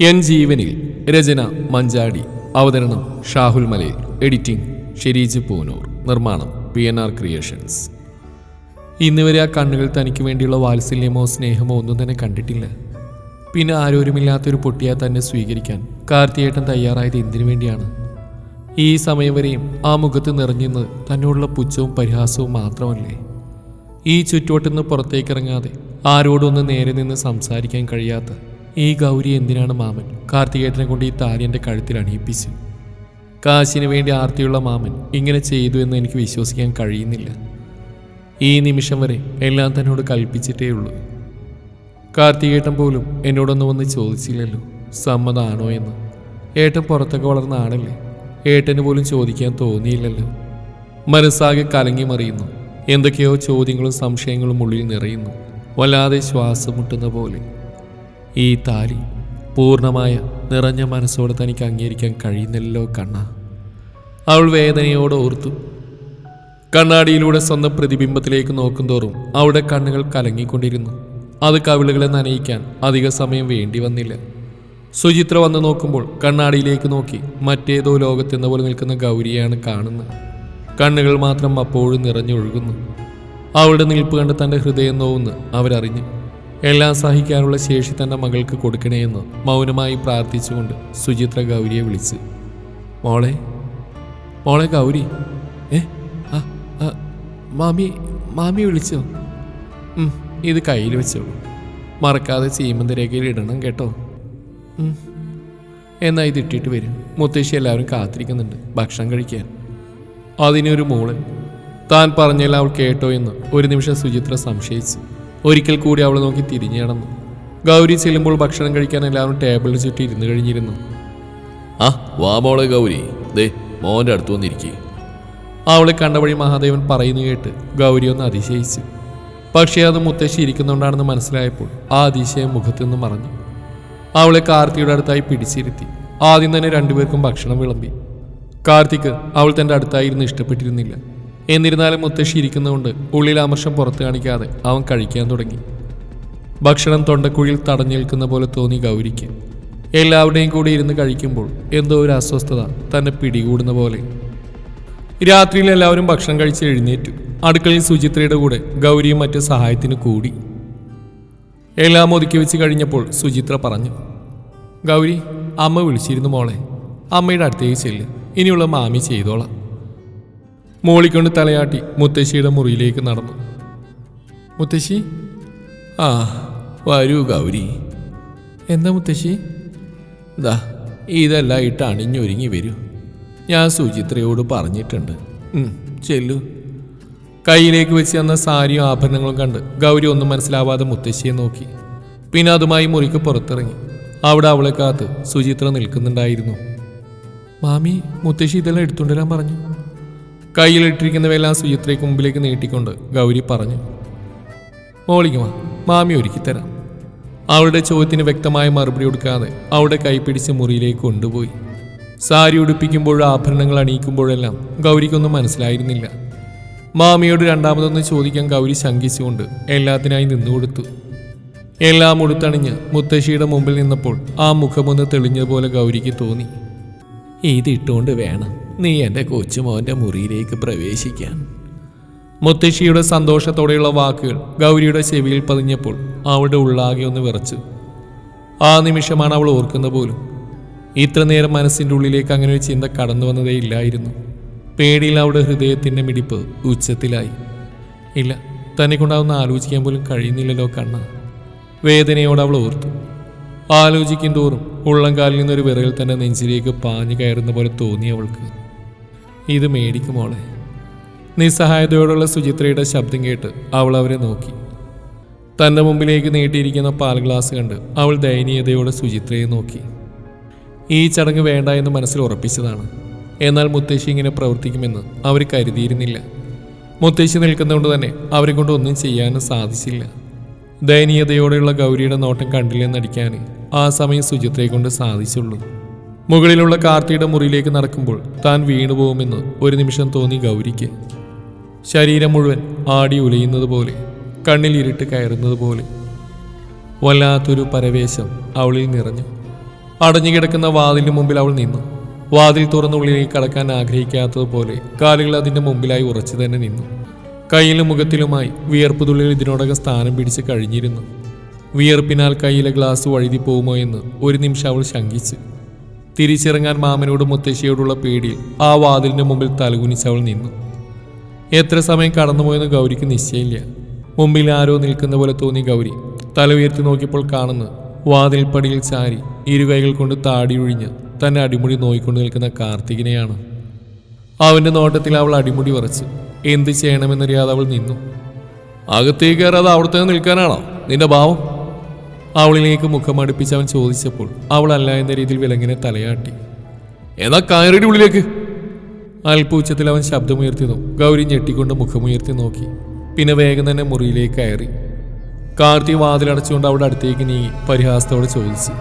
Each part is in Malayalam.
എൻ ജീവനിൽ രചന മഞ്ചാടി അവതരണം ഷാഹുൽ മലയിൽ എഡിറ്റിംഗ് ഷെരീജ് പൂനൂർ നിർമ്മാണം പി എൻ ആർ ക്രിയേഷൻസ്. ഇന്നുവരെ ആ കണ്ണുകൾ തനിക്ക് വേണ്ടിയുള്ള വാത്സല്യമോ സ്നേഹമോ ഒന്നും തന്നെ കണ്ടിട്ടില്ല. പിന്നെ ആരോരുമില്ലാത്തൊരു പൊട്ടിയെ തന്നെ സ്വീകരിക്കാൻ കാർത്തിയേട്ടൻ തയ്യാറായത് എന്തിനു വേണ്ടിയാണ്? ഈ സമയം വരെയും ആ മുഖത്ത് നിറഞ്ഞിരുന്നത് തന്നോടുള്ള പുച്ഛവും പരിഹാസവും മാത്രമല്ലേ? ഈ ചുറ്റുവട്ടിൽ നിന്ന് പുറത്തേക്കിറങ്ങാതെ ആരോടൊന്ന് നേരെ നിന്ന് സംസാരിക്കാൻ കഴിയാത്ത ഈ ഗൗരി എന്തിനാണ് മാമൻ? കാർത്തികേട്ടനെ കൊണ്ട് ഈ താരി എന്റെ കഴുത്തിൽ അണിയിപ്പിച്ചു. കാശിന് വേണ്ടി ആർത്തിയുള്ള മാമൻ ഇങ്ങനെ ചെയ്തു എന്ന് എനിക്ക് വിശ്വസിക്കാൻ കഴിയുന്നില്ല. ഈ നിമിഷം വരെ എല്ലാം തന്നോട് കൽപ്പിച്ചിട്ടേ ഉള്ളൂ. കാർത്തികേട്ടൻ പോലും എന്നോടൊന്നും വന്ന് ചോദിച്ചില്ലല്ലോ സമ്മതമാണോ എന്ന്. ഏട്ടൻ പുറത്തൊക്കെ വളർന്ന ആണല്ലേ ഏട്ടന് പോലും ചോദിക്കാൻ തോന്നിയില്ലല്ലോ. മനസ്സാകെ കലങ്ങി മറിയുന്നു എന്തൊക്കെയോ ചോദ്യങ്ങളും സംശയങ്ങളും ഉള്ളിൽ നിറയുന്നു വല്ലാതെ ശ്വാസം മുട്ടുന്ന പോലെ. ഈ താലി പൂർണമായ നിറഞ്ഞ മനസ്സോടെ തനിക്ക് അംഗീകരിക്കാൻ കഴിയുന്നില്ലല്ലോ കണ്ണ. അവൾ വേദനയോടെ ഓർത്തു. കണ്ണാടിയിലൂടെ സ്വന്തം പ്രതിബിംബത്തിലേക്ക് നോക്കുന്തോറും അവളുടെ കണ്ണുകൾ കലങ്ങിക്കൊണ്ടിരുന്നു. അത് കവിളുകളെ നനയിക്കാൻ അധിക സമയം വേണ്ടി വന്നില്ല. സുചിത്ര വന്ന് നോക്കുമ്പോൾ കണ്ണാടിയിലേക്ക് നോക്കി മറ്റേതോ ലോകത്തെന്ന പോലെ നിൽക്കുന്ന ഗൗരിയാണ് കാണുന്നത്. കണ്ണുകൾ മാത്രം അപ്പോഴും നിറഞ്ഞൊഴുകുന്നു. അവളുടെ നിൽപ്പ് കണ്ട് തന്റെ ഹൃദയം നോവുന്ന് അവരറിഞ്ഞു. എല്ലാം സഹിക്കാനുള്ള ശേഷി തന്റെ മകൾക്ക് കൊടുക്കണേയെന്ന് മൗനമായി പ്രാർത്ഥിച്ചുകൊണ്ട് സുചിത്ര ഗൗരിയെ വിളിച്ച്. മോളെ മോളെ ഗൗരി. ഏ മാമി മാമി വിളിച്ചോ? ഇത് കയ്യിൽ വെച്ചോളൂ. മറക്കാതെ ചീമന്ത രേഖയിൽ ഇടണം കേട്ടോ. എന്നാൽ എന്നാ ഇത് ഇട്ടിട്ട് വരും. മുത്തശ്ശി എല്ലാവരും കാത്തിരിക്കുന്നുണ്ട് ഭക്ഷണം കഴിക്കാൻ. അതിനൊരു മോളൻ താൻ പറഞ്ഞാൽ അവൾ കേട്ടോ എന്ന് ഒരു നിമിഷം സുചിത്ര സംശയിച്ചു. ഒരിക്കൽ കൂടി അവൾ നോക്കി തിരിഞ്ഞു കിടന്നു ഗൗരി ചെല്ലുമ്പോൾ ഭക്ഷണം കഴിക്കാൻ എല്ലാവരും ടേബിളിന് ചുറ്റി ഇരുന്ന് കഴിഞ്ഞിരുന്നു. ആ വാ മോളെ ഗൗരി. ദേ മോന്റെ അടുത്ത് വന്നിരിക്കേ. അവളെ കണ്ട വഴി മഹാദേവൻ പറയുന്നു കേട്ട് ഗൗരി ഒന്ന് അതിശയിച്ചു. പക്ഷേ അത് മുത്തശ്ശി ഇരിക്കുന്നുണ്ടാണെന്ന് മനസ്സിലായപ്പോൾ ആ അതിശയം മുഖത്തു നിന്ന് മറഞ്ഞു. അവളെ കാർത്തിയുടെ അടുത്തായി പിടിച്ചിരുത്തി. ആദ്യം തന്നെ രണ്ടുപേർക്കും ഭക്ഷണം വിളമ്പി. കാർത്തിക് അവൾ തന്റെ അടുത്തായിരുന്നു ഇഷ്ടപ്പെട്ടിരുന്നില്ല. എന്നിരുന്നാലും മുത്തശ്ശി ഇരിക്കുന്നതുകൊണ്ട് ഉള്ളിൽ അമർഷം പുറത്തു കാണിക്കാതെ അവൻ കഴിക്കാൻ തുടങ്ങി. ഭക്ഷണം തൊണ്ടക്കുഴിയിൽ തടഞ്ഞു നിൽക്കുന്ന പോലെ തോന്നി ഗൗരിക്ക്. എല്ലാവരുടെയും കൂടി ഇരുന്ന് കഴിക്കുമ്പോൾ എന്തോ ഒരു അസ്വസ്ഥത തന്നെ പിടികൂടുന്ന പോലെ. രാത്രിയിൽ എല്ലാവരും ഭക്ഷണം കഴിച്ച് എഴുന്നേറ്റു. അടുക്കളയിൽ സുചിത്രയുടെ കൂടെ ഗൗരിയും മറ്റ് സഹായത്തിന് കൂടി. എല്ലാം ഒതുക്കി വെച്ച് കഴിഞ്ഞപ്പോൾ സുചിത്ര പറഞ്ഞു ഗൗരി അമ്മ വിളിച്ചിരുന്നു മോളെ. അമ്മയുടെ അടുത്തേക്ക് ചെല്ല്. ഇനിയുള്ള മാമി ചെയ്തോളാം. മോളിക്കൊണ്ട് തലയാട്ടി മുത്തശ്ശിയുടെ മുറിയിലേക്ക് നടന്നു. മുത്തശ്ശി? ആ വരൂ ഗൗരി. എന്താ മുത്തശ്ശി? ദാ ഇതെല്ലാം ഇട്ട് അണിഞ്ഞൊരുങ്ങി വരൂ. ഞാൻ സുചിത്രയോട് പറഞ്ഞിട്ടുണ്ട്. ചെല്ലു. കയ്യിലേക്ക് വെച്ച് തന്ന സാരിയും ആഭരണങ്ങളും കണ്ട് ഗൗരി ഒന്നും മനസ്സിലാവാതെ മുത്തശ്ശിയെ നോക്കി. പിന്നെ അതുമായി മുറിക്ക് പുറത്തിറങ്ങി. അവിടെ അവളെ കാത്ത് സുചിത്ര നിൽക്കുന്നുണ്ടായിരുന്നു. മാമി മുത്തശ്ശി ഇതെല്ലാം എടുത്തുകൊണ്ടുവരാൻ പറഞ്ഞു. കയ്യിലിട്ടിരിക്കുന്നവയെല്ലാം സുചിത്രയ്ക്ക് മുമ്പിലേക്ക് നീട്ടിക്കൊണ്ട് ഗൗരി പറഞ്ഞു മോളിക്ക് വാ മാമി ഒരുക്കി തരാം. അവളുടെ ചോദ്യത്തിന് വ്യക്തമായ മറുപടി കൊടുക്കാതെ അവളുടെ കൈപിടിച്ച് മുറിയിലേക്ക് കൊണ്ടുപോയി. സാരി ഉടുപ്പിക്കുമ്പോഴും ആഭരണങ്ങൾ അണിയിക്കുമ്പോഴെല്ലാം ഗൗരിക്കൊന്നും മനസ്സിലായിരുന്നില്ല. മാമിയോട് രണ്ടാമതൊന്ന് ചോദിക്കാൻ ഗൗരി ശങ്കിച്ചുകൊണ്ട് എല്ലാത്തിനായി നിന്നുകൊടുത്തു. എല്ലാം ഉടുത്തണിഞ്ഞ് മുത്തശ്ശിയുടെ മുമ്പിൽ നിന്നപ്പോൾ ആ മുഖമൊന്ന് തെളിഞ്ഞതുപോലെ ഗൗരിക്ക് തോന്നി. ഇതിട്ടുകൊണ്ട് വേണം. നീ എന്റെ കൊച്ചുമോന്റെ മുറിയിലേക്ക് പ്രവേശിക്കാൻ. മുത്തശ്ശിയുടെ സന്തോഷത്തോടെയുള്ള വാക്കുകൾ ഗൗരിയുടെ ചെവിയിൽ പതിഞ്ഞപ്പോൾ അവളുടെ ഉള്ളാകെ ഒന്ന് വിറച്ചു. ആ നിമിഷമാണ് അവൾ ഓർക്കുന്ന പോലും. ഇത്ര നേരം മനസ്സിന്റെ ഉള്ളിലേക്ക് അങ്ങനെ ഒരു ചിന്ത കടന്നു വന്നതേ ഇല്ലായിരുന്നു. പേടിയിൽ അവളുടെ ഹൃദയത്തിന്റെ മിടിപ്പ് ഉച്ചത്തിലായി. ഇല്ല തന്നെ കൊണ്ടാവുന്ന ആലോചിക്കാൻ പോലും കഴിയുന്നില്ലല്ലോ കണ്ണ. വേദനയോട് അവൾ ഓർത്തു. ആലോചിക്കും തോറും ഉള്ളംകാലിൽ നിന്നൊരു വിറയിൽ തന്നെ നെഞ്ചിലേക്ക് പാഞ്ഞു കയറുന്ന പോലെ തോന്നി അവൾക്ക്. ഇത് മേടിക്കുമോളെ നിസ്സഹായതയോടുള്ള സുചിത്രയുടെ ശബ്ദം കേട്ട് അവൾ അവരെ നോക്കി. തന്റെ മുമ്പിലേക്ക് നീട്ടിയിരിക്കുന്ന പാൽ ഗ്ലാസ് കണ്ട് അവൾ ദയനീയതയോടെ സുചിത്രയെ നോക്കി. ഈ ചടങ്ങ് വേണ്ട എന്ന് മനസ്സിൽ ഉറപ്പിച്ചതാണ്. എന്നാൽ മുത്തശ്ശി ഇങ്ങനെ പ്രവർത്തിക്കുമെന്ന് അവർ കരുതിയിരുന്നില്ല. മുത്തശ്ശി നിൽക്കുന്നതുകൊണ്ട് തന്നെ അവരെ കൊണ്ട് ഒന്നും ചെയ്യാനും സാധിച്ചില്ല. ദയനീയതയോടെയുള്ള ഗൗരിയുടെ നോട്ടം കണ്ടില്ലെന്നടിക്കാൻ ആ സമയം സുചിത്രയെ കൊണ്ട് സാധിച്ചുള്ളൂ. മുകളിലുള്ള കാർത്തിയുടെ മുറിയിലേക്ക് നടക്കുമ്പോൾ താൻ വീണുപോകുമെന്ന് ഒരു നിമിഷം തോന്നി ഗൗരിക്ക്. ശരീരം മുഴുവൻ ആടി ഉലയുന്നത് പോലെ കണ്ണിൽ ഇരുട്ട് കയറുന്നത് പോലെ. വല്ലാത്തൊരു പരവേശം അവളിൽ നിറഞ്ഞു. കിടക്കുന്ന വാതിലിന് മുമ്പിൽ അവൾ നിന്നു. വാതിൽ തുറന്ന ഉള്ളിലേക്ക് കടക്കാൻ ആഗ്രഹിക്കാത്തതുപോലെ കാലുകൾ അതിന്റെ മുമ്പിലായി ഉറച്ചു തന്നെ നിന്നു. കയ്യിലും മുഖത്തിലുമായി വിയർപ്പ് തുള്ളിൽ ഇതിനോടകം സ്ഥാനം പിടിച്ച് കഴിഞ്ഞിരുന്നു. വിയർപ്പിനാൽ കയ്യിലെ ഗ്ലാസ് വഴുതി പോകുമോ എന്ന് ഒരു നിമിഷം അവൾ ശങ്കിച്ചു. തിരിച്ചിറങ്ങാൻ മാമനോടും മുത്തശ്ശിയോടുള്ള പേടിയിൽ ആ വാതിലിന്റെ മുമ്പിൽ തലകുനിച്ചവൾ നിന്നു. എത്ര സമയം കടന്നുപോയെന്ന് ഗൗരിക്ക് നിശ്ചയമില്ല. മുമ്പിൽ ആരോ നിൽക്കുന്ന പോലെ തോന്നി ഗൗരി. തല ഉയർത്തി നോക്കിയപ്പോൾ കാണുന്നു വാതിൽപ്പടിയിൽ ചാരി ഇരുകൈകൾ കൊണ്ട് താടി ഒഴിഞ്ഞ് തന്നെ അടിമുടി നോയിക്കൊണ്ട് നിൽക്കുന്ന കാർത്തികിനെയാണ്. അവന്റെ നോട്ടത്തിൽ അവൾ അടിമുടി വറച്ചു എന്ത് ചെയ്യണമെന്നറിയാതെ അവൾ നിന്നു. അകത്തേക്ക് കയറാതെ അവിടുത്തെ നിൽക്കാനാണോ നിന്റെ ഭാവം? അവളിലേക്ക് മുഖം അടുപ്പിച്ച് അവൻ ചോദിച്ചപ്പോൾ അവൾ അല്ല എന്ന രീതിയിൽ വിലങ്ങിനെ തലയാട്ടി. എന്നാ കയറിയുടെ ഉള്ളിലേക്ക്. അൽപ്പൂച്ചത്തിൽ അവൻ ശബ്ദമുയർത്തിയതും ഗൗരി ഞെട്ടിക്കൊണ്ട് മുഖമുയർത്തി നോക്കി. പിന്നെ വേഗം തന്നെ മുറിയിലേക്ക് കയറി. കാർത്തി വാതിലടച്ചുകൊണ്ട് അവിടെ അടുത്തേക്ക് നീ പരിഹാസത്തോടെ ചോദിച്ചു.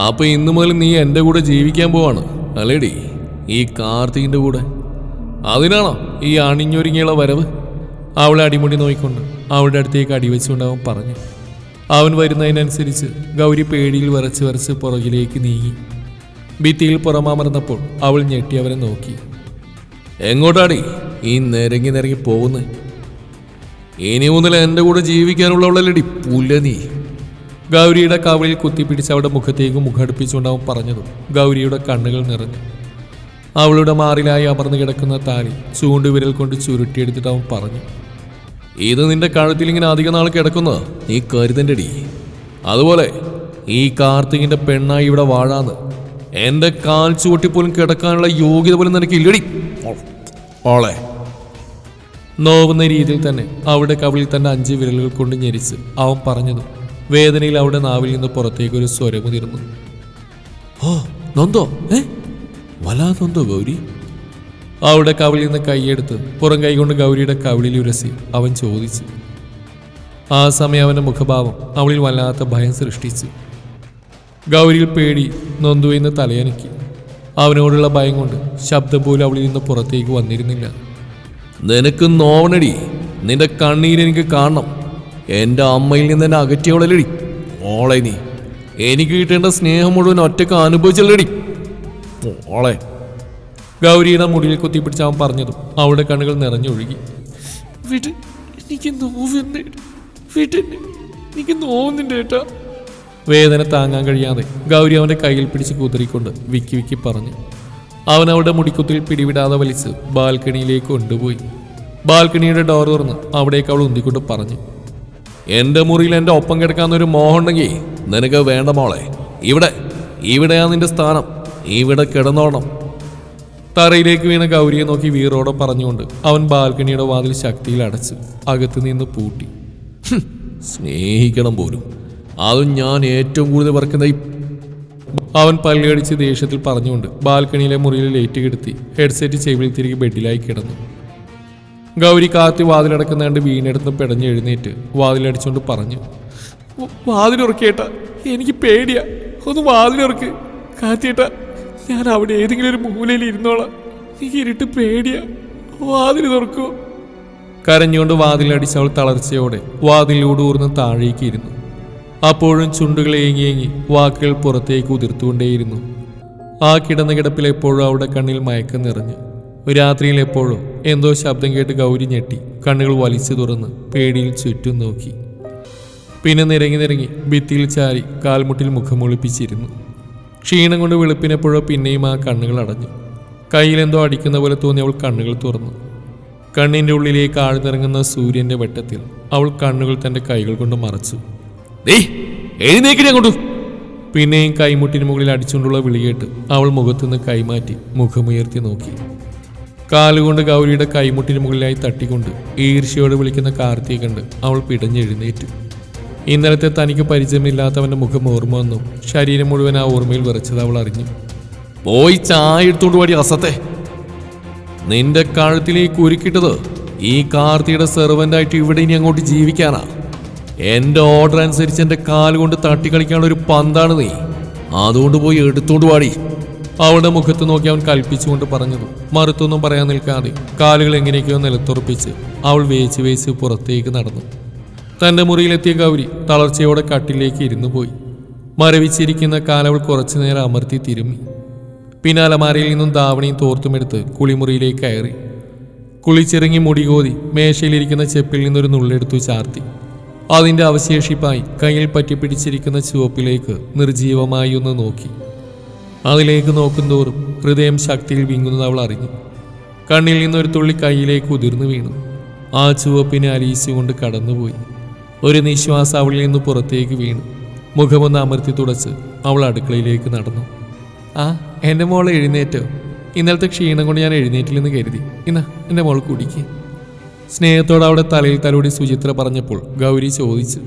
അപ്പൊ ഇന്നു മുതൽ നീ എന്റെ കൂടെ ജീവിക്കാൻ പോവാണ് അല്ലേടി? ഈ കാർത്തികിന്റെ കൂടെ? അതിനാണോ? ഈ അണിഞ്ഞൊരുങ്ങിയുള്ള വരവ്? അവളെ അടിമുടി നോയിക്കൊണ്ട് അവളുടെ അടുത്തേക്ക് അടിവെച്ചുകൊണ്ട് അവൻ പറഞ്ഞു. അവൻ വരുന്നതിനനുസരിച്ച് ഗൗരി പേടിയിൽ വിറച്ച് വിറച്ച് പുറകിലേക്ക് നീങ്ങി. ഭിത്തിയിൽ പുറമാമർന്നപ്പോൾ അവൾ ഞെട്ടി അവനെ നോക്കി. എങ്ങോട്ടാടി? ഈ നിരങ്ങി നിരങ്ങി പോകുന്നു. ഇനി മുതൽ എന്റെ കൂടെ ജീവിക്കാനുള്ളവളല്ലടി പുല്ല നീ. ഗൗരിയുടെ കവളിൽ കുത്തിപ്പിടിച്ച് അവളുടെ മുഖത്തേക്ക് മുഖടുപ്പിച്ചുകൊണ്ട് പറഞ്ഞതും ഗൗരിയുടെ കണ്ണുകൾ നിറഞ്ഞു. അവളുടെ മാറിലായി അമർന്നു കിടക്കുന്ന താലി ചൂണ്ടുവിരൽ കൊണ്ട് ചുരുട്ടിയെടുത്തിട്ട് അവൻ പറഞ്ഞു. ഇത് നിന്റെ കഴുത്തിൽ ഇങ്ങനെ അധിക നാൾ കിടക്കുന്നത് നീ കരുതന്റെടി. അതുപോലെ ഈ കാർത്തികിന്റെ പെണ്ണായി ഇവിടെ വാഴാന്ന്. എന്റെ കാൽ ചുവട്ടി പോലും കിടക്കാനുള്ള യോഗ്യത പോലും നിനക്ക് ഇല്ലടി ഓളെ. നോവുന്ന രീതിയിൽ തന്നെ അവിടെ കവിളിൽ തന്നെ അഞ്ച് വിരലുകൾ കൊണ്ട് ഞെരിച്ച് അവൻ പറഞ്ഞതും വേദനയിൽ അവിടെ നാവിൽ നിന്ന് പുറത്തേക്ക് ഒരു സ്വരമുതിരുന്നു ഓ നൊന്തോ? ഏ? വല്ലാതെ നൊന്തോ ഗൗരി? അവിടെ കവിളിൽ നിന്ന് കൈയെടുത്ത് പുറം കൈകൊണ്ട് ഗൗരിയുടെ കവിളിൽ ഉരസി അവൻ ചോദിച്ചു. ആ സമയം അവന്റെ മുഖഭാവം അവളിൽ വല്ലാത്ത ഭയം സൃഷ്ടിച്ചു. ഗൗരിയിൽ പേടി നൊന്തു എന്ന് തലയനക്കി. അവനോടുള്ള ഭയം കൊണ്ട് ശബ്ദം പോലും അവളിൽ നിന്ന് പുറത്തേക്ക് വന്നിരുന്നില്ല. നിനക്ക് നോവണടി. നിന്റെ കണ്ണീരെനിക്ക് കാണണം. എന്റെ അമ്മയിൽ നിന്ന് എന്നെ അകറ്റിയവളല്ലടി. മോളെ നീ എനിക്ക് കിട്ടേണ്ട സ്നേഹം മുഴുവൻ ഒറ്റയ്ക്ക് അനുഭവിച്ചല്ലടി. മോളെ ഗൗരിയുടെ മുടിയിൽ കുത്തിപ്പിടിച്ച് അവൻ പറഞ്ഞതും അവളുടെ കണ്ണുകൾ നിറഞ്ഞൊഴുകി. എനിക്ക് വേദന താങ്ങാൻ കഴിയാതെ ഗൗരി അവന്റെ കയ്യിൽ പിടിച്ച് കുതിരിക്കൊണ്ട് വിക്കി വിക്കി പറഞ്ഞു. അവൻ അവളുടെ മുടിക്കുത്തിൽ പിടിവിടാതെ വലിച്ച് ബാൽക്കണിയിലേക്ക് കൊണ്ടുപോയി. ബാൽക്കണിയുടെ ഡോർ തുറന്ന് അവിടേക്ക് അവൾ ഉന്തിക്കൊണ്ട് പറഞ്ഞു. എന്റെ മുറിയിൽ എന്റെ ഒപ്പം കിടക്കാന്നൊരു മോഹം ഉണ്ടെങ്കിൽ നിനക്ക് വേണ്ട മോളെ. ഇവിടെ ഇവിടെയാ നിന്റെ സ്ഥാനം. ഇവിടെ കിടന്നോണം തറയിലേക്ക് വീണ ഗൗരിയെ നോക്കി വീറോടെ പറഞ്ഞുകൊണ്ട് അവൻ ബാൽക്കണിയുടെ വാതിൽ ശക്തിയിൽ അടച്ച് അകത്ത് നിന്ന് പൂട്ടി. സ്നേഹിക്കണം പോലും. അതും ഞാൻ ഏറ്റവും കൂടുതൽ വർക്കുന്ന അവൻ പല്ലടിച്ച് ദേഷ്യത്തിൽ പറഞ്ഞുകൊണ്ട് ബാൽക്കണിയിലെ മുറിയിൽ ലേറ്റ് കിടത്തി ഹെഡ്സെറ്റ് ചെവിയിൽ തിരികെ ബെഡിലായി കിടന്നു. ഗൗരി കാത്തി വാതിലടക്കുന്ന കണ്ട് വീണെടുത്ത് പിടഞ്ഞ് എഴുന്നേറ്റ് വാതിലടിച്ചുകൊണ്ട് പറഞ്ഞു വാതിലുറക്കേട്ട എനിക്ക് പേടിയാ. ഒന്ന് വാതിലുറക്ക്. കാത്തിയേട്ടാ. ഞാൻ അവിടെ ഏതെങ്കിലും ഒരു മൂലയിൽ ഇരുന്നോളാം. എനിക്ക് ഇരുട്ട് പേടിയാ. വാതിൽ തുറക്കോ. കരഞ്ഞുകൊണ്ട് വാതിലടിച്ച് അവൾ തളർച്ചയോടെ വാതിലൂടൂർന്ന് താഴേക്ക് ഇരുന്നു. അപ്പോഴും ചുണ്ടുകൾ ഏങ്ങി ഏങ്ങി വാക്കുകൾ പുറത്തേക്ക് ഉതിർത്തുകൊണ്ടേയിരുന്നു. ആ കിടന്ന കിടപ്പിൽ എപ്പോഴും അവിടെ കണ്ണിൽ മയക്കം നിറഞ്ഞു. രാത്രിയിൽ എപ്പോഴും എന്തോ ശബ്ദം കേട്ട് ഗൗരി ഞെട്ടി കണ്ണുകൾ വലിച്ചു തുറന്ന് പേടിയിൽ ചുറ്റും നോക്കി. പിന്നെ നിരങ്ങി നിരങ്ങി ഭിത്തിയിൽ ചാരി കാൽമുട്ടിൽ മുഖമൊളിപ്പിച്ചിരുന്നു ക്ഷീണം കൊണ്ട് വെളുപ്പിനെപ്പോഴോ പിന്നെയും ആ കണ്ണുകൾ അടഞ്ഞു. കയ്യിലെന്തോ അടിക്കുന്ന പോലെ തോന്നി അവൾ കണ്ണുകൾ തുറന്നു. കണ്ണിന്റെ ഉള്ളിലേക്ക് ആഴ്ന്നിറങ്ങുന്ന സൂര്യന്റെ വെട്ടത്തിൽ അവൾ കണ്ണുകൾ തന്റെ കൈകൾ കൊണ്ട് മറച്ചു. എഴുന്നേക്കിനെ കൊണ്ടു. പിന്നെയും കൈമുട്ടിന് മുകളിൽ അടിച്ചുകൊണ്ടുള്ള വിളികേട്ട് അവൾ മുഖത്തുനിന്ന് കൈമാറ്റി മുഖമുയർത്തി നോക്കി. കാലുകൊണ്ട് ഗൗരിയുടെ കൈമുട്ടിന് മുകളിലായി തട്ടിക്കൊണ്ട് ഈർഷ്യയോട് വിളിക്കുന്ന കാർത്തിയെ കണ്ട് അവൾ പിടഞ്ഞെഴുന്നേറ്റു. ഇന്നലത്തെ തനിക്ക് പരിചയമില്ലാത്തവന്റെ മുഖം ഓർമ്മ വന്നു. ശരീരം മുഴുവൻ ആ ഓർമ്മയിൽ വിറച്ചത് അവൾ അറിഞ്ഞു. പോയി ചായ എടുത്തോണ്ട് പാടി അസത്തെ. നിന്റെ കഴുത്തിലേക്ക് കുരുക്കിട്ടത് ഈ കാർത്തിയുടെ സെർവന്റായിട്ട് ഇവിടെ ഇനി അങ്ങോട്ട് ജീവിക്കാനാ. എന്റെ ഓർഡർ അനുസരിച്ച് എന്റെ കാലുകൊണ്ട് തട്ടിക്കളിക്കാനുള്ള ഒരു പന്താണ് നീ. അതുകൊണ്ട് പോയി എടുത്തോണ്ട് പാടി അവളുടെ മുഖത്ത് നോക്കി അവൻ കൽപ്പിച്ചുകൊണ്ട് പറഞ്ഞത്. മറുത്തൊന്നും പറയാൻ നിൽക്കാതെ കാലുകൾ എങ്ങനെയൊക്കെയോ നിലത്തുറപ്പിച്ച് അവൾ വേച്ച് വേച്ച് പുറത്തേക്ക് നടന്നു. തന്റെ മുറിയിലെത്തിയ ഗൗരി തളർച്ചയോടെ കട്ടിലേക്ക് ഇരുന്നു പോയി. മരവിച്ചിരിക്കുന്ന കാലവൾ കുറച്ചു നേരം അമർത്തി തിരുമ്മി. പിന്നെ അലമാരയിൽ നിന്നും ധാവണിയും തോർത്തുമെടുത്ത് കുളിമുറിയിലേക്ക് കയറി. കുളിച്ചിറങ്ങി മുടികോതി മേശയിലിരിക്കുന്ന ചെപ്പിൽ നിന്നൊരു നുള്ളെടുത്തു ചാർത്തി. അതിന്റെ അവശേഷിപ്പായി കയ്യിൽ പറ്റിപ്പിടിച്ചിരിക്കുന്ന ചുവപ്പിലേക്ക് നിർജീവമായി ഒന്ന് നോക്കി. അതിലേക്ക് നോക്കുന്തോറും ഹൃദയം ശക്തിയിൽ വിങ്ങുന്നത് അവൾ അറിഞ്ഞു. കണ്ണിൽ നിന്നൊരു തുള്ളി കയ്യിലേക്ക് ഉതിർന്നു വീണു. ആ ചുവപ്പിനെ അലിയിച്ചുകൊണ്ട് കടന്നുപോയി. ഒരു നിശ്വാസം അവളിൽ നിന്ന് പുറത്തേക്ക് വീണു. മുഖമൊന്ന് അമർത്തി തുടച്ച് അവൾ അടുക്കളയിലേക്ക് നടന്നു. ആ എന്റെ മോൾ എഴുന്നേറ്റോ? ഇന്നലത്തെ ക്ഷീണം കൊണ്ട് ഞാൻ എഴുന്നേറ്റില്ലെന്ന് കരുതി. ഇന്നാ എന്റെ മോൾ കുടിക്ക്. സ്നേഹത്തോടെ അവിടെ തലയിൽ തലോടി സുചിത്ര പറഞ്ഞപ്പോൾ ഗൗരി ചോദിച്ചു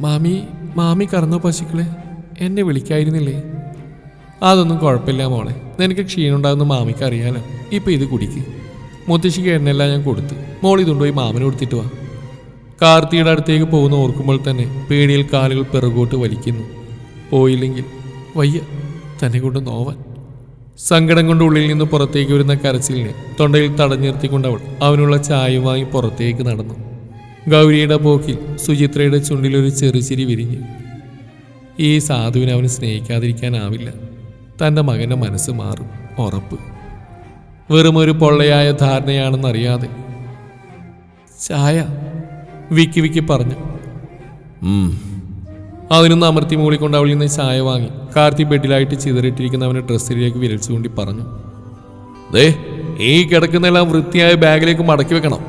മാമി മാമി കറന്നോ പശുക്കളെ? എന്നെ വിളിക്കായിരുന്നില്ലേ? അതൊന്നും കുഴപ്പമില്ല മോളെ. നിനക്ക് ക്ഷീണം ഉണ്ടാകുന്ന മാമിക്ക് അറിയാലോ. ഇപ്പം ഇത് കുടിക്ക്. മുത്തശ്ശിക്ക് എണ്ണയെല്ലാം ഞാൻ കൊടുത്തു. മോൾ ഇതുകൊണ്ടുപോയി മാമന് കൊടുത്തിട്ട് വാ. കാർത്തിയുടെ അടുത്തേക്ക് പോകുന്ന ഓർക്കുമ്പോൾ തന്നെ പേടിയിൽ കാലുകൾ പിറകോട്ട് വലിക്കുന്നു. പോയില്ലെങ്കിൽ വയ്യ തന്നെ കൊണ്ട് നോവാൻ. സങ്കടം കൊണ്ട് ഉള്ളിൽ നിന്ന് പുറത്തേക്ക് വരുന്ന കരച്ചിലിനെ തൊണ്ടയിൽ തടഞ്ഞു നിർത്തിക്കൊണ്ട് അവൾ അവനുള്ള ചായയുമായി പുറത്തേക്ക് നടന്നു. ഗൗരിയുടെ പോക്കിൽ സുചിത്രയുടെ ചുണ്ടിലൊരു ചെറുചിരി വിരിഞ്ഞു. ഈ സാധുവിനെ അവന് സ്നേഹിക്കാതിരിക്കാനാവില്ല. തന്റെ മകന്റെ മനസ്സ് മാറും ഉറപ്പ്. വെറുമൊരു പൊള്ളയായ ധാരണയാണെന്നറിയാതെ ചായ വിക്കി വിക്കി പറഞ്ഞു. അതിനൊന്ന് അമർത്തി മൂളിക്കൊണ്ട് അവളിൽ നിന്ന് ചായ വാങ്ങി. കാർത്തി ബെഡിലായിട്ട് ചിതറിട്ടിരിക്കുന്ന അവന്റെ ഡ്രസ്സിലേക്ക് വിരൽച്ചു കൊണ്ടി പറഞ്ഞു. ദേ ഈ കിടക്കുന്നെല്ലാം വൃത്തിയായ ബാഗിലേക്ക് മടക്കി വെക്കണം.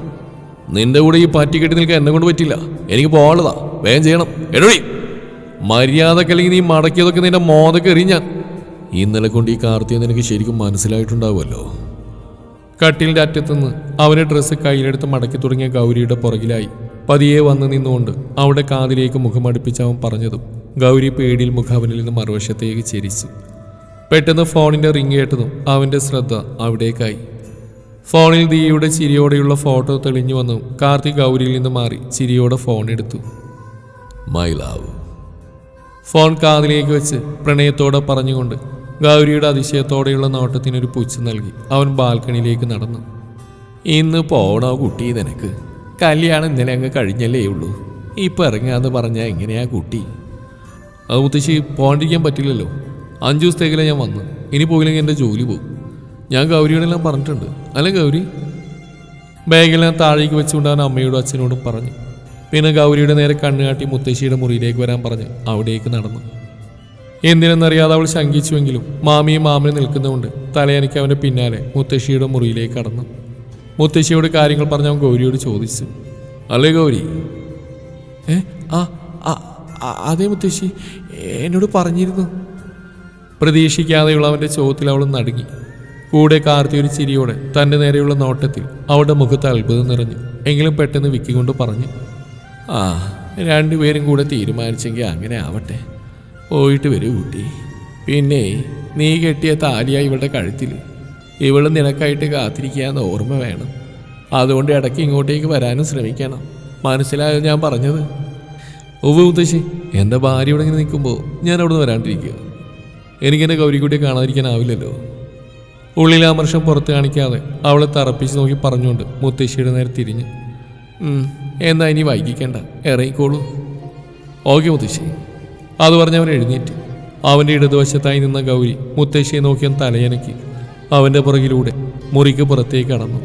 നിന്റെ കൂടെ ഈ പറ്റി കെട്ടി നിൽക്കാൻ എന്നെ കൊണ്ട് പറ്റില്ല. എനിക്ക് പോകാനുള്ളതാ. വേഗം ചെയ്യണം. എടോടി മര്യാദക്കല്ലെങ്കിൽ നീ മടക്കിയതൊക്കെ നിന്റെ മോതൊക്കെ എറിഞ്ഞാൻ ഇന്നലെ കൊണ്ട് ഈ കാർത്തിയെ നിനക്ക് ശരിക്കും മനസ്സിലായിട്ടുണ്ടാവുമല്ലോ. കട്ടിലിന്റെ അറ്റത്തുനിന്ന് അവന്റെ ഡ്രസ്സ് കയ്യിലെടുത്ത് മടക്കി തുടങ്ങിയ ഗൗരിയുടെ പുറകിലായി. പതിയെ വന്നു നിന്നുകൊണ്ട് അവളുടെ കാതിലേക്ക് മുഖമടുപ്പിച്ച് അവൻ പറഞ്ഞതും ഗൗരി പേടിയിൽ മുഖാവനിൽ നിന്ന് മറുവശത്തേക്ക് ചിരിച്ചു. പെട്ടെന്ന് ഫോണിന്റെ റിങ് കേട്ടതും അവന്റെ ശ്രദ്ധ അവിടേക്കായി. ഫോണിൽ ദിയയുടെ ചിരിയോടെയുള്ള ഫോട്ടോ തെളിഞ്ഞു വന്നു കാർത്തിക് ഗൗരിയിൽ നിന്ന് മാറി ചിരിയോടെ ഫോൺ എടുത്തു. മൈ ലവ് ഫോൺ കാതിലേക്ക് വെച്ച് പ്രണയത്തോടെ പറഞ്ഞുകൊണ്ട് ഗൗരിയുടെ അതിശയത്തോടെയുള്ള നോട്ടത്തിനൊരു പുച്ഛം നൽകി അവൻ ബാൽക്കണിയിലേക്ക് നടന്നു. ഇന്ന് പോണോ കുട്ടി നിനക്ക്? കല്യാണം ഇന്നലെ അങ്ങ് കഴിഞ്ഞല്ലേ ഉള്ളൂ. ഇപ്പൊ ഇറങ്ങാന്ന് പറഞ്ഞാ എങ്ങനെയാ കുട്ടി? അത് മുത്തശ്ശി പോകാണ്ടിരിക്കാൻ പറ്റില്ലല്ലോ. അഞ്ചു ദിവസത്തേക്കല്ലേ ഞാൻ വന്നു. ഇനി പോയില്ലെങ്കിൽ എന്റെ ജോലി പോകും. ഞാൻ ഗൗരിയോടെല്ലാം പറഞ്ഞിട്ടുണ്ട്. അല്ല ഗൗരി? ബാഗെല്ലാം താഴേക്ക് വെച്ചുകൊണ്ട് അവൻ അമ്മയോടും അച്ഛനോടും പറഞ്ഞു. പിന്നെ ഗൗരിയുടെ നേരെ കണ്ണുകാട്ടി മുത്തശ്ശിയുടെ മുറിയിലേക്ക് വരാൻ പറഞ്ഞു അവിടേക്ക് നടന്നു. എന്തിനെന്നറിയാതെ അവൾ ശങ്കിച്ചുവെങ്കിലും മാമിയും മാമനും നിൽക്കുന്നതുകൊണ്ട് തലയനയ്ക്ക് അവന്റെ പിന്നാലെ മുത്തശ്ശിയുടെ മുറിയിലേക്ക് കടന്നു. മുത്തശ്ശിയോട് കാര്യങ്ങൾ പറഞ്ഞ് അവൻ ഗൗരിയോട് ചോദിച്ചു. അല്ലേ ഗൗരി? ഏ ആ അതേ മുത്തശ്ശി. എന്നോട് പറഞ്ഞിരുന്നു. പ്രതീക്ഷിക്കാതെയുള്ള അവന്റെ ചോദ്യത്തിൽ അവൾ നടുങ്ങി. കൂടെ കാർത്തി ഒരു ചിരിയോടെ തന്റെ നേരെയുള്ള നോട്ടത്തിൽ അവളുടെ മുഖത്ത് അത്ഭുതം നിറഞ്ഞു. എങ്കിലും പെട്ടെന്ന് വിക്കിക്കൊണ്ട് പറഞ്ഞു ആ രണ്ടുപേരും കൂടെ തീരുമാനിച്ചെങ്കിൽ അങ്ങനെ ആവട്ടെ. പോയിട്ട് വരൂ കുട്ടി. പിന്നെ നീ കെട്ടിയ താലിയാ ഇവളുടെ കഴുത്തിൽ. ഇവൾ നിനക്കായിട്ട് കാത്തിരിക്കാന്ന് ഓർമ്മ വേണം. അതുകൊണ്ട് ഇടയ്ക്ക് ഇങ്ങോട്ടേക്ക് വരാനും ശ്രമിക്കണം. മനസ്സിലായോ ഞാൻ പറഞ്ഞത്? ഒവ് മുത്തശ്ശി എന്റെ ഭാര്യ ഇവിടെ ഇങ്ങനെ നിൽക്കുമ്പോൾ ഞാൻ അവിടെ നിന്ന് വരാണ്ടിരിക്കുക. എനിക്കെന്റെ ഗൗരിക്കുട്ടിയെ കാണാതിരിക്കാനാവില്ലല്ലോ. ഉള്ളിലെ ഉള്ളിലാമർഷം പുറത്ത് കാണിക്കാതെ അവളെ തറപ്പിച്ച് നോക്കി പറഞ്ഞുകൊണ്ട് മുത്തശ്ശിയുടെ നേരെ തിരിഞ്ഞ് "ഉം, എന്നാ ഇനി വൈകിക്കണ്ട. ഇറങ്ങിക്കോളൂ. ഓക്കെ മുത്തശ്ശി. അത് പറഞ്ഞ് അവൻ എഴുന്നേറ്റ്. അവന്റെ ഇടതുവശത്തായി നിന്ന ഗൗരി മുത്തശ്ശിയെ നോക്കിയാൻ തലയനക്കി. അവന്റെ പുറകിലൂടെ മുറിക്ക് പുറത്തേക്ക് കടന്നു.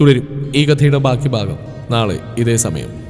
തുടരും ഈ കഥയുടെ ബാക്കി ഭാഗം നാളെ ഇതേ സമയം.